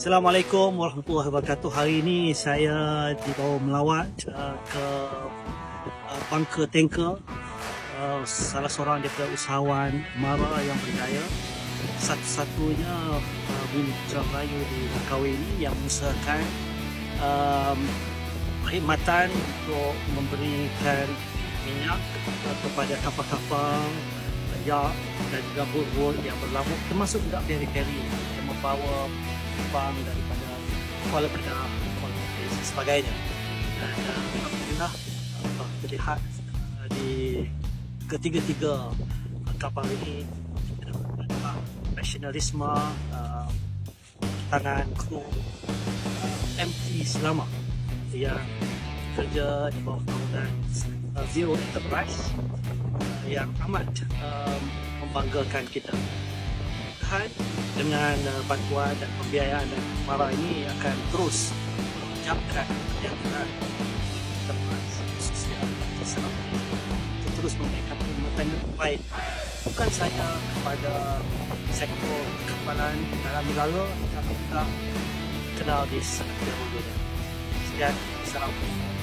Assalamualaikum warahmatullahi wabarakatuh. Hari ini saya dibawa melawat uh, ke uh, bunker tanker uh, salah seorang daripada usahawan Mara yang berjaya. Satu-satunya uh, bumi Melayu di Langkawi ini yang mengusahakan um, perkhidmatan untuk memberikan minyak uh, kepada kapal-kapal yak dan juga bot-bot yang berlabuh termasuk juga peri-peri membawa penumpang daripada Kuala Bedah, Kuala Lumpur dan sebagainya. Dan uh, Alhamdulillah uh, terlihat uh, di ketiga-tiga uh, kapal ini uh, profesionalisme uh, tangan kru uh, MT Selama yang kerja di bawah naungan uh, Zero Enterprise uh, yang amat um, membanggakan kita. Mudah-mudahan dengan uh, bantuan dan pembiayaan dan Mara ini akan terus menjamkan kesejahteraan Enterprise khususnya Islam untuk terus memberikan perkhidmatan yang baik bukan sahaja kepada sektor kekebalan dalam negara tapi juga kenal di sekitar dunia. Sekian, Assalamualaikum.